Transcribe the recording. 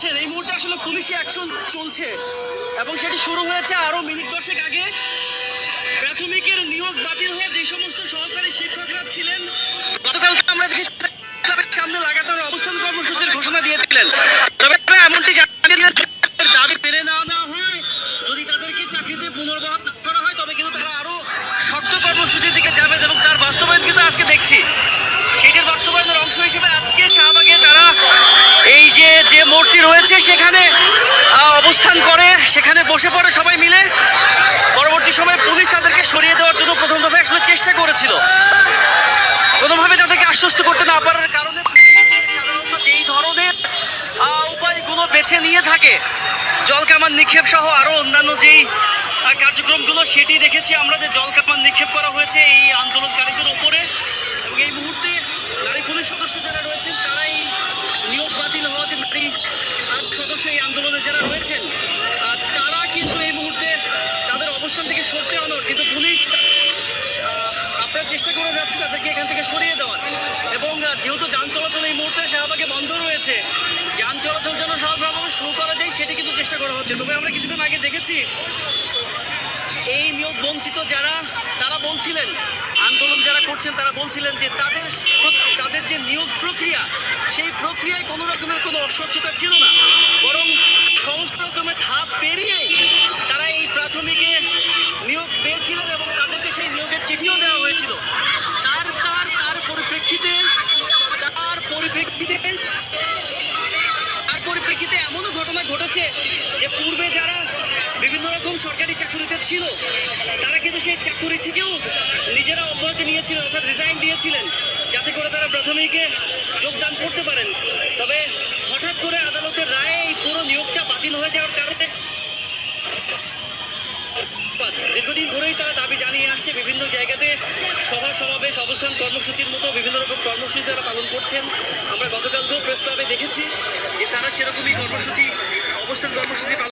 পাচ্ছেন এই মুহূর্তে আসলে পুলিশি অ্যাকশন চলছে এবং সেটি শুরু হয়েছে আরও মিনিট দশেক আগে। প্রাথমিকের নিয়োগ বাতিল হয়ে যে সমস্ত সহকারী শিক্ষকরা ছিলেন, গতকালকে আমরা দেখেছি সামনে লাগাতার অবস্থান কর্মসূচির ঘোষণা দিয়েছিলেন। তবে এমনটি যদি দাবি মেনে না হয়। যদি তাদেরকে চাকরিতে পুনর্বহাল করা হয়, তবে কিন্তু তারা আরও শক্ত কর্মসূচির দিকে যাবে এবং তার বাস্তবায়ন কিন্তু আজকে দেখছি। সেটির বাস্তবায়নের অংশ হিসেবে আজকে শাহবাগে এই যে যে মূর্তি রয়েছে সেখানে অবস্থান করে, সেখানে বসে পড়ে সবাই মিলে। পরবর্তী সময়ে পুলিশ তাদেরকে সরিয়ে দেওয়ার জন্য প্রথম দফায় আসলে চেষ্টা করেছিল। কোনোভাবে তাদেরকে আশ্বস্ত করতে না পারার কারণে সাধারণত যেই ধরনের উপায়গুলো বেছে নিয়ে থাকে জল কামান নিক্ষেপ সহ আরও অন্যান্য যেই কার্যক্রমগুলো, সেটি দেখেছি আমরা যে জল কামান নিক্ষেপ করা হয়েছে এই আন্দোলনকারীদের ওপরে। এবং এই মুহূর্তে নারী পুলিশ সদস্য যারা রয়েছেন তারা এই নিয়োগ বাতিল হওয়া যে নারী আহ, সদস্য এই আন্দোলনে যারা রয়েছেন তারা কিন্তু এই মুহূর্তে তাদের অবস্থান থেকে সরতে অনর কিন্তু পুলিশ আপনার চেষ্টা করে যাচ্ছে তাদেরকে এখান থেকে সরিয়ে দেওয়ার। এবং যেহেতু যান চলাচল এই মুহূর্তে শাহবাগে বন্ধ রয়েছে, যান চলাচল যেন স্বাভাবিকভাবে শুরু করা যায়, সেটি কিন্তু চেষ্টা করা হচ্ছে। তবে আমরা কিছুক্ষণ আগে দেখেছি, এই নিয়োগ বঞ্চিত যারা, তারা বলছিলেন, আন্দোলন যারা করছেন, তারা বলছিলেন যে তাদের তাদের সরকারি চাকুরিতে ছিল, তারা কিন্তু সেই চাকুরি থেকেও নিজেরা অব্যাহতি নিয়েছিলেন, অর্থাৎ রিজাইন দিয়েছিলেন, যাতে করে তারা প্রাথমিকে যোগদান করতে পারেন। তবে হঠাৎ করে আদালতের রায়ে এই পুরো নিয়োগটা বাতিল হয়ে যাওয়ার কারণে দীর্ঘদিন ধরেই তারা দাবি জানিয়ে আসছে, বিভিন্ন জায়গাতে সভা, সমাবেশ, অবস্থান কর্মসূচির মতো বিভিন্ন রকম কর্মসূচি তারা পালন করছেন। আমরা গতকালকেও প্রেস ক্লাবে দেখেছি যে তারা সেরকমই কর্মসূচি, অবস্থান কর্মসূচি